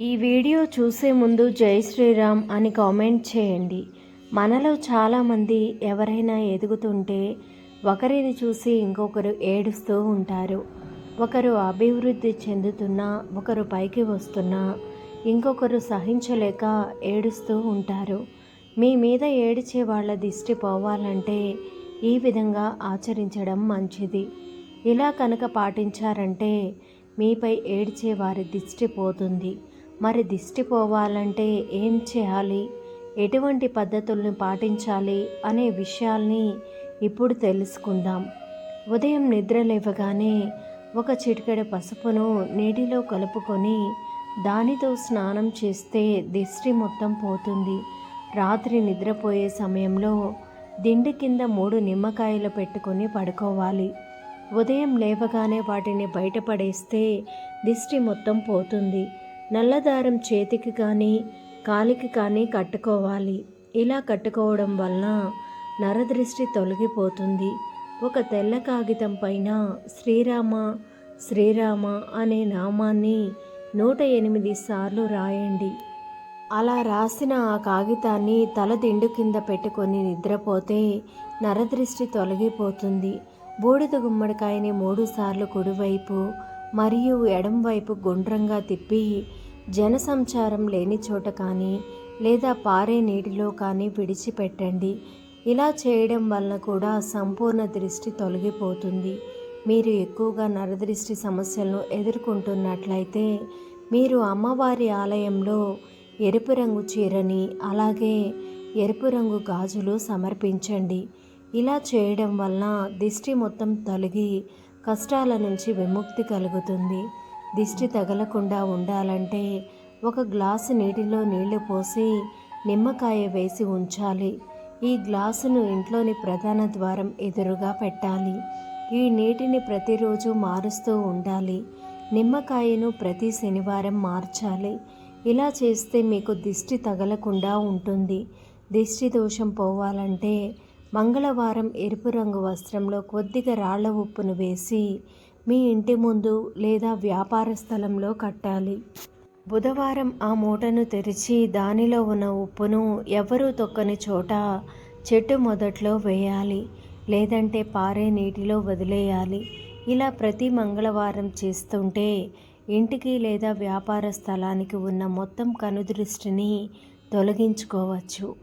ఈ వీడియో చూసే ముందు జై శ్రీరామ్ అని కామెంట్ చేయండి. మనలో చాలామంది ఎవరైనా ఎదుగుతుంటే ఒకరిని చూసి ఇంకొకరు ఏడుస్తూ ఉంటారు. ఒకరు అభివృద్ధి చెందుతున్నా ఒకరు పైకి వస్తున్నా ఇంకొకరు సహించలేక ఏడుస్తూ ఉంటారు. మీ మీద ఏడిచే వాళ్ళ దిష్టి పోవాలంటే ఈ విధంగా ఆచరించడం మంచిది. ఇలా కనుక పాటించారంటే మీపై ఏడ్చే వారి దిష్టి పోతుంది. మరి దిష్టి పోవాలంటే ఏం చేయాలి? ఎటువంటి పద్ధతుల్ని పాటించాలి అనే విషయాల్ని ఇప్పుడు తెలుసుకుందాం. ఉదయం నిద్ర లేవగానే ఒక చిటికెడ పసుపును నీటిలో కలుపుకొని దానితో స్నానం చేస్తే దిష్టి మొత్తం పోతుంది. రాత్రి నిద్రపోయే సమయంలో దిండి కింద మూడు నిమ్మకాయలు పెట్టుకొని పడుకోవాలి. ఉదయం లేవగానే వాటిని బయటపడేస్తే దిష్టి మొత్తం పోతుంది. నల్లదారం చేతికి కానీ కాలికి కానీ కట్టుకోవాలి. ఇలా కట్టుకోవడం వలన నరదృష్టి తొలగిపోతుంది. ఒక తెల్ల కాగితం పైన శ్రీరామ శ్రీరామ అనే నామాన్ని నూట ఎనిమిది సార్లు రాయండి. అలా రాసిన ఆ కాగితాన్ని తల దిండు కింద పెట్టుకొని నిద్రపోతే నరదృష్టి తొలగిపోతుంది. బూడిద గుమ్మడికాయని మూడుసార్లు కుడివైపు మరియు ఎడంవైపు గుండ్రంగా తిప్పి జనసంచారం లేని చోట కానీ లేదా పారే నీటిలో కానీ విడిచిపెట్టండి. ఇలా చేయడం వలన కూడా సంపూర్ణ దృష్టి తొలగిపోతుంది. మీరు ఎక్కువగా నరదృష్టి సమస్యలను ఎదుర్కొంటున్నట్లయితే మీరు అమ్మవారి ఆలయంలో ఎరుపు రంగు చీరని అలాగే ఎరుపు రంగు గాజులు సమర్పించండి. ఇలా చేయడం వలన దిష్టి మొత్తం తొలగి కష్టాల నుంచి విముక్తి కలుగుతుంది. దిష్టి తగలకుండా ఉండాలంటే ఒక గ్లాసు నీటిలో నీళ్ళు పోసి నిమ్మకాయ వేసి ఉంచాలి. ఈ గ్లాసును ఇంట్లోని ప్రధాన ద్వారం ఎదురుగా పెట్టాలి. ఈ నీటిని ప్రతిరోజు మారుస్తూ ఉండాలి. నిమ్మకాయను ప్రతి శనివారం మార్చాలి. ఇలా చేస్తే మీకు దిష్టి తగలకుండా ఉంటుంది. దిష్టి దోషం పోవాలంటే మంగళవారం ఎరుపు రంగు వస్త్రంలో కొద్దిగా రాళ్ళ ఉప్పును వేసి మీ ఇంటి ముందు లేదా వ్యాపార స్థలంలో కట్టాలి. బుధవారం ఆ మూటను తెరిచి దానిలో ఉన్న ఉప్పును ఎవరూ తొక్కని చోట చెట్టు మొదట్లో వేయాలి. లేదంటే పారే నీటిలో వదిలేయాలి. ఇలా ప్రతి మంగళవారం చేస్తుంటే ఇంటికి లేదా వ్యాపార స్థలానికి ఉన్న మొత్తం కనుదృష్టిని తొలగించుకోవచ్చు.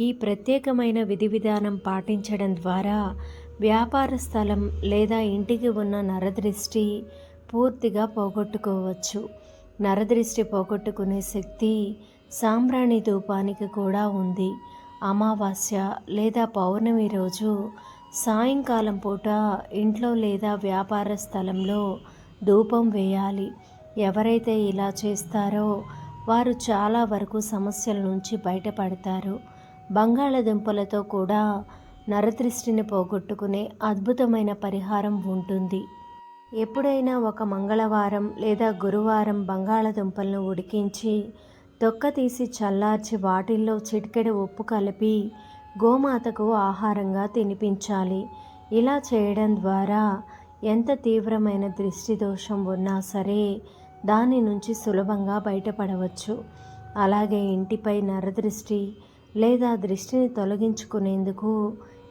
ఈ ప్రత్యేకమైన విధి విధానం పాటించడం ద్వారా వ్యాపార స్థలం లేదా ఇంటికి ఉన్న నరదృష్టి పూర్తిగా పోగొట్టుకోవచ్చు. నరదృష్టి పోగొట్టుకునే శక్తి సాంబ్రాణి ధూపానికి కూడా ఉంది. అమావాస్య లేదా పౌర్ణమి రోజు సాయంకాలం పూట ఇంట్లో లేదా వ్యాపార స్థలంలో ధూపం వేయాలి. ఎవరైతే ఇలా చేస్తారో వారు చాలా వరకు సమస్యల నుంచి బయటపడతారు. బంగాళదుంపలతో కూడా నరదృష్టిని పోగొట్టుకునే అద్భుతమైన పరిహారం ఉంటుంది. ఎప్పుడైనా ఒక మంగళవారం లేదా గురువారం బంగాళదుంపలను ఉడికించి తొక్క తీసి చల్లార్చి వాటిల్లో చిటికెడు ఉప్పు కలిపి గోమాతకు ఆహారంగా తినిపించాలి. ఇలా చేయడం ద్వారా ఎంత తీవ్రమైన దృష్టి దోషం ఉన్నా సరే దాని నుంచి సులభంగా బయటపడవచ్చు. అలాగే ఇంటిపై నరదృష్టి లేదా దృష్టిని తొలగించుకునేందుకు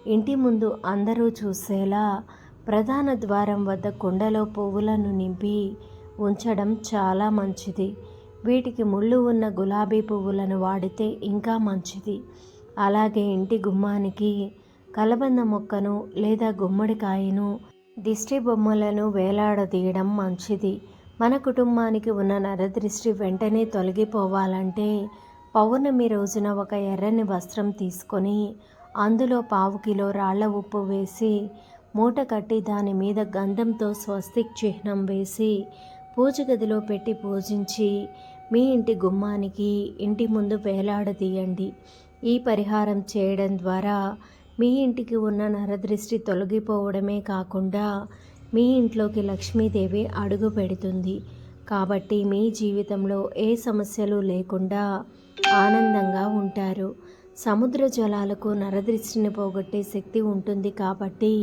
ఇంటి ముందు అందరూ చూసేలా ప్రధాన ద్వారం వద్ద కుండలో పువ్వులను నింపి ఉంచడం చాలా మంచిది. వీటికి ముళ్ళు ఉన్న గులాబీ పువ్వులను వాడితే ఇంకా మంచిది. అలాగే ఇంటి గుమ్మానికి కలబంద మొక్కను లేదా గుమ్మడికాయను దిష్టి బొమ్మలను వేలాడదీయడం మంచిది. మన కుటుంబానికి ఉన్న నరదృష్టి వెంటనే తొలగిపోవాలంటే పౌర్ణమి రోజున ఒక ఎర్రని వస్త్రం తీసుకొని అందులో పావు కిలో రాళ్ళ ఉప్పు వేసి మూట కట్టి దాని మీద గంధంతో స్వస్తిక్ చిహ్నం వేసి పూజ గదిలో పెట్టి పూజించి మీ ఇంటి గుమ్మానికి ఇంటి ముందు వేలాడదీయండి. ఈ పరిహారం చేయడం ద్వారా మీ ఇంటికి ఉన్న నరదృష్టి తొలగిపోవడమే కాకుండా మీ ఇంట్లోకి లక్ష్మీదేవి అడుగు పెడుతుంది. కాబట్టి మీ జీవితంలో ఏ సమస్యలు లేకుండా ఆనందంగా ఉంటారు. సముద్ర జలాలకు నరదృష్టిని పోగొట్టే శక్తి ఉంటుంది కాబట్టి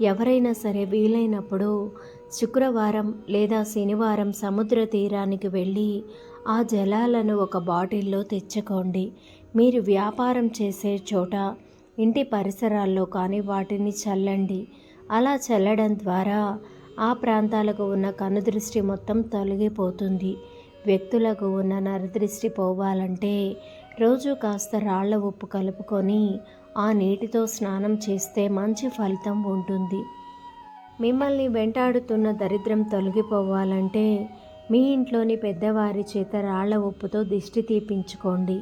ఎవరైనా సరే వీలైనప్పుడు శుక్రవారం లేదా శనివారం సముద్ర తీరానికి వెళ్ళి ఆ జలాలను ఒక బాటిల్లో తెచ్చుకోండి. మీరు వ్యాపారం చేసే చోట ఇంటి పరిసరాల్లో కానీ వాటిని చల్లండి. అలా చల్లడం ద్వారా ఆ ప్రాంతాలకు ఉన్న కనుదృష్టి మొత్తం తొలగిపోతుంది. వ్యక్తులకు ఉన్న నరదృష్టి పోవాలంటే రోజు కాస్త రాళ్ళ ఉప్పు కలుపుకొని ఆ నీటితో స్నానం చేస్తే మంచి ఫలితం ఉంటుంది. మిమ్మల్ని వెంటాడుతున్న దరిద్రం తొలగిపోవాలంటే మీ ఇంట్లోని పెద్దవారి చేత రాళ్ళ ఉప్పుతో దిష్టి తీపించుకోండి.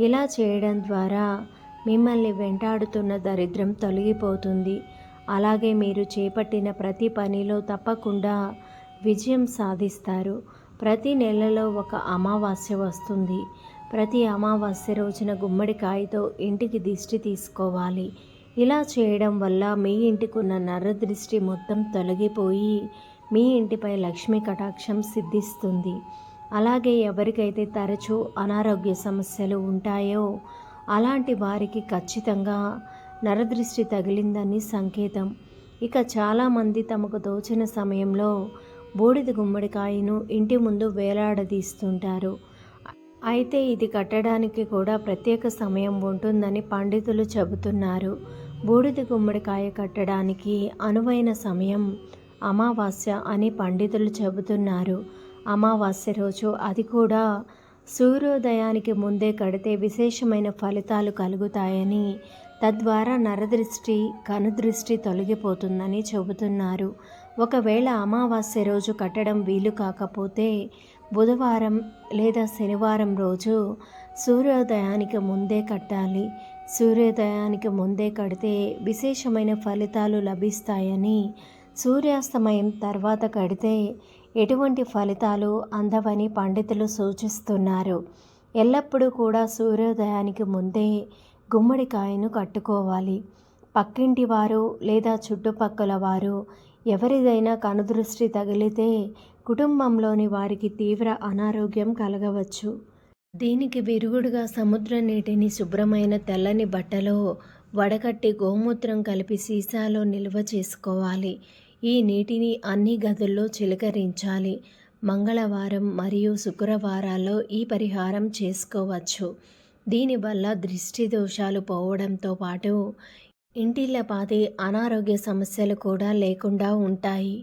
ఇలా చేయడం ద్వారా మిమ్మల్ని వెంటాడుతున్న దరిద్రం తొలగిపోతుంది. అలాగే మీరు చేపట్టిన ప్రతి పనిలో తప్పకుండా విజయం సాధిస్తారు. ప్రతి నెలలో ఒక అమావాస్య వస్తుంది. ప్రతి అమావాస్య రోజున గుమ్మడికాయతో ఇంటికి దిష్టి తీసుకోవాలి. ఇలా చేయడం వల్ల మీ ఇంటికున్న నరదృష్టి మొత్తం తొలగిపోయి మీ ఇంటిపై లక్ష్మీ కటాక్షం సిద్ధిస్తుంది. అలాగే ఎవరికైతే తరచూ అనారోగ్య సమస్యలు ఉంటాయో అలాంటి వారికి ఖచ్చితంగా నరదృష్టి తగిలిందని సంకేతం. ఇక చాలామంది తమకు తోచిన సమయంలో బూడిద గుమ్మడికాయను ఇంటి ముందు వేలాడదీస్తుంటారు. అయితే ఇది కట్టడానికి కూడా ప్రత్యేక సమయం ఉంటుందని పండితులు చెబుతున్నారు. బూడిద గుమ్మడికాయ కట్టడానికి అనువైన సమయం అమావాస్య అని పండితులు చెబుతున్నారు. అమావాస్య రోజు అది కూడా సూర్యోదయానికి ముందే కడితే విశేషమైన ఫలితాలు కలుగుతాయని తద్వారా నరదృష్టి కనుదృష్టి తొలగిపోతుందని చెబుతున్నారు. ఒకవేళ అమావాస్య రోజు కట్టడం వీలు కాకపోతే బుధవారం లేదా శనివారం రోజు సూర్యోదయానికి ముందే కట్టాలి. సూర్యోదయానికి ముందే కడితే విశేషమైన ఫలితాలు లభిస్తాయని సూర్యాస్తమయం తర్వాత కడితే ఎటువంటి ఫలితాలు అందవని పండితులు సూచిస్తున్నారు. ఎల్లప్పుడూ కూడా సూర్యోదయానికి ముందే గుమ్మడికాయను కట్టుకోవాలి. పక్కింటి వారు లేదా చుట్టుపక్కల వారు ఎవరిదైనా కనుదృష్టి తగిలితే కుటుంబంలోని వారికి తీవ్ర అనారోగ్యం కలగవచ్చు. దీనికి విరుగుడుగా సముద్ర నీటిని శుభ్రమైన తెల్లని బట్టలో వడకట్టి గోమూత్రం కలిపి సీసాలో నిల్వ చేసుకోవాలి. ఈ నీటిని అన్ని గదుల్లో చిలకరించాలి. మంగళవారం మరియు శుక్రవారాల్లో ఈ పరిహారం చేసుకోవచ్చు. దీనివల్ల దృష్టి దోషాలు పోవడంతో పాటు ఇంటిల్లపాది అనారోగ్య సమస్యలు కూడా లేకుండా ఉంటాయి.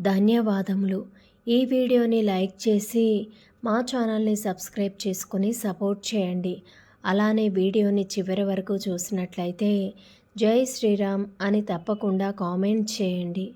ధన్యవాదములు. ఈ వీడియోని లైక్ చేసి మా ఛానల్ని సబ్స్క్రైబ్ చేసుకుని సపోర్ట్ చేయండి. అలానే వీడియోని చివరి వరకు చూసినట్లయితే జై శ్రీరామ్ అని తప్పకుండా కామెంట్ చేయండి.